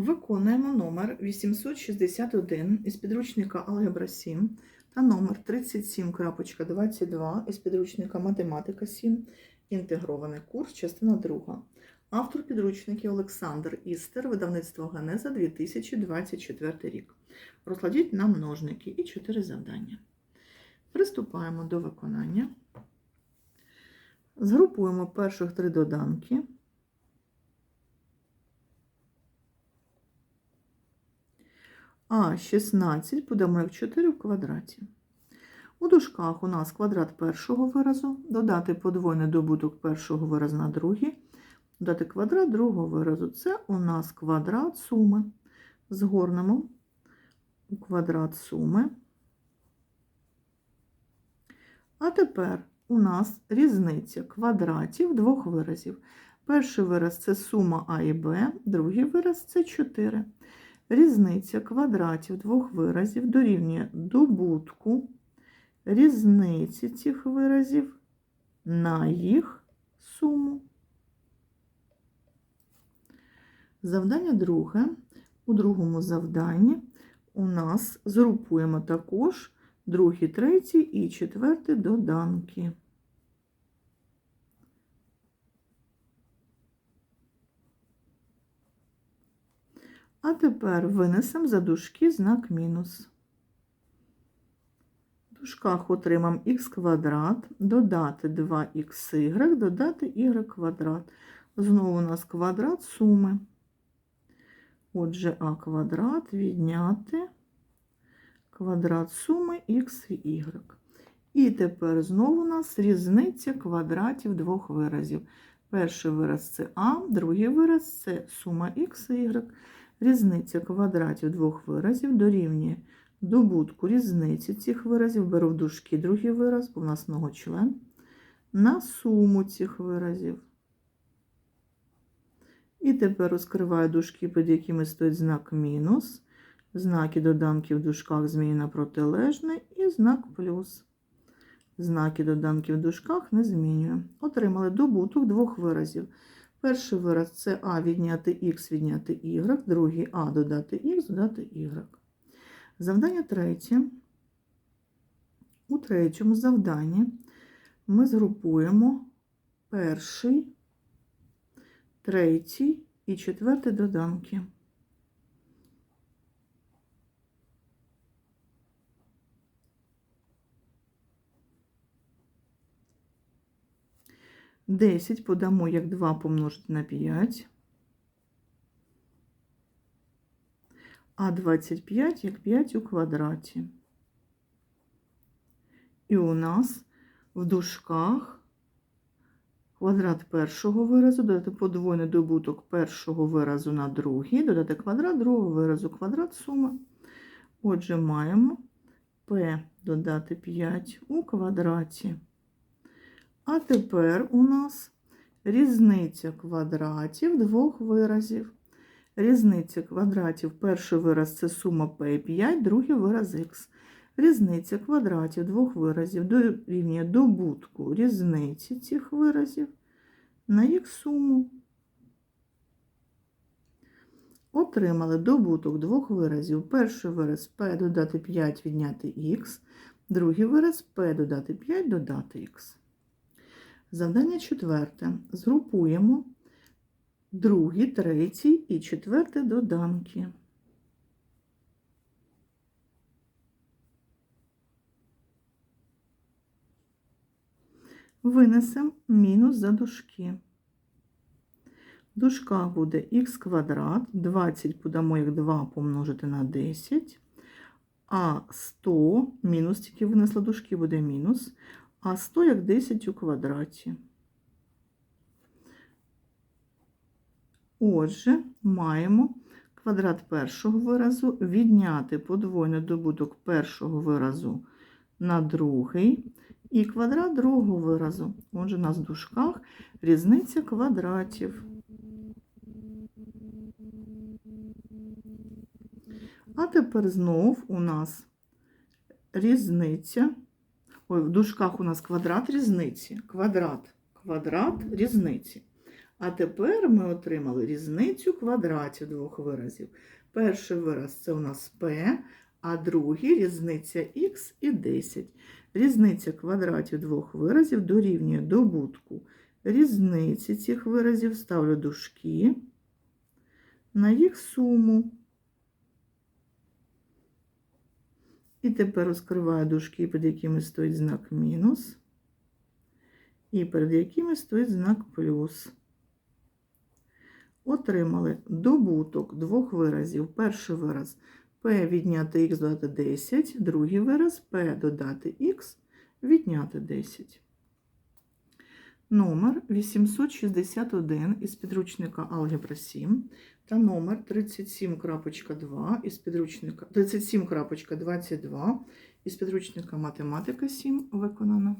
Виконуємо номер 861 із підручника Алгебра 7 та номер 37.22 із підручника Математика 7. Інтегрований курс, частина 2. Автор підручників Олександр Істер, видавництво Генеза 2024 рік. Розкладіть на множники і 4 завдання. Приступаємо до виконання. Згрупуємо перших три доданки. А 16 подамо як 4 в квадраті. У дужках у нас квадрат першого виразу, додати подвойний добуток першого виразу на другий, додати квадрат другого виразу. Це у нас квадрат суми. Згорнемо у квадрат суми. А тепер у нас різниця квадратів двох виразів. Перший вираз це сума А і Б, другий вираз це 4. Різниця квадратів двох виразів дорівнює добутку різниці цих виразів на їх суму. Завдання друге. У другому завданні у нас згрупуємо також другий, третій і четвертий доданки. А тепер винесемо за дужки знак мінус. В дужках отримаємо х квадрат, додати 2х, додати y квадрат. Знову у нас квадрат суми. Отже, а квадрат відняти квадрат суми х і y. І тепер знову у нас різниця квадратів двох виразів. Перший вираз це а, другий вираз це сума х і y. Різниця квадратів двох виразів дорівнює добутку різниці цих виразів, беру в дужки другий вираз, бо в нас многочлен, на суму цих виразів. І тепер розкриваю дужки, під якими стоїть знак мінус. Знаки доданків в дужках змінюю на протилежне і знак плюс. Знаки доданків в дужках не змінюю. Отримали добуток двох виразів. Перший вираз це А відняти Х відняти Y, другий А додати Х, додати Y. Завдання третє. У третьому завданні ми згрупуємо перший, третій і четвертий доданки. Десять подамо як 2 помножити на 5, а 25 як 5 у квадраті. І у нас в дужках квадрат першого виразу, додати подвойний добуток першого виразу на другий, додати квадрат другого виразу, квадрат суми. Отже, маємо p додати 5 у квадраті. А тепер у нас різниця квадратів двох виразів. Різниця квадратів, перший вираз це сума p 5, другий вираз х. Різниця квадратів двох виразів дорівнює добутку різниці цих виразів на їх суму. Отримали добуток двох виразів. Перший вираз p додати 5 відняти х, другий вираз p додати 5 додати х. Завдання четверте. Згрупуємо другий, третій і четвертий доданки. Винесемо мінус за дужки. В дужках буде х квадрат, 20 подамо як 2 помножити на 10, а 100 мінус тільки винесла дужки, буде мінус, а 100 як 10 у квадраті. Отже, маємо квадрат першого виразу відняти подвойний добуток першого виразу на другий і квадрат другого виразу. Отже, в дужках різниця квадратів. А тепер знов у нас різниця. Ой, в дужках у нас квадрат різниці. Квадрат, квадрат різниці. А тепер ми отримали різницю квадратів двох виразів. Перший вираз це у нас p, а другий різниця х і 10. Різниця квадратів двох виразів дорівнює добутку різниці цих виразів, ставлю дужки на їх суму. І тепер розкриваю дужки, під якими стоїть знак мінус, і перед якими стоїть знак плюс. Отримали добуток двох виразів. Перший вираз p відняти х додати 10, другий вираз p додати х відняти 10. Номер 861 із підручника Алгебра 7 та номер 37.2 із підручника 37.22 із підручника Математика 7 виконано.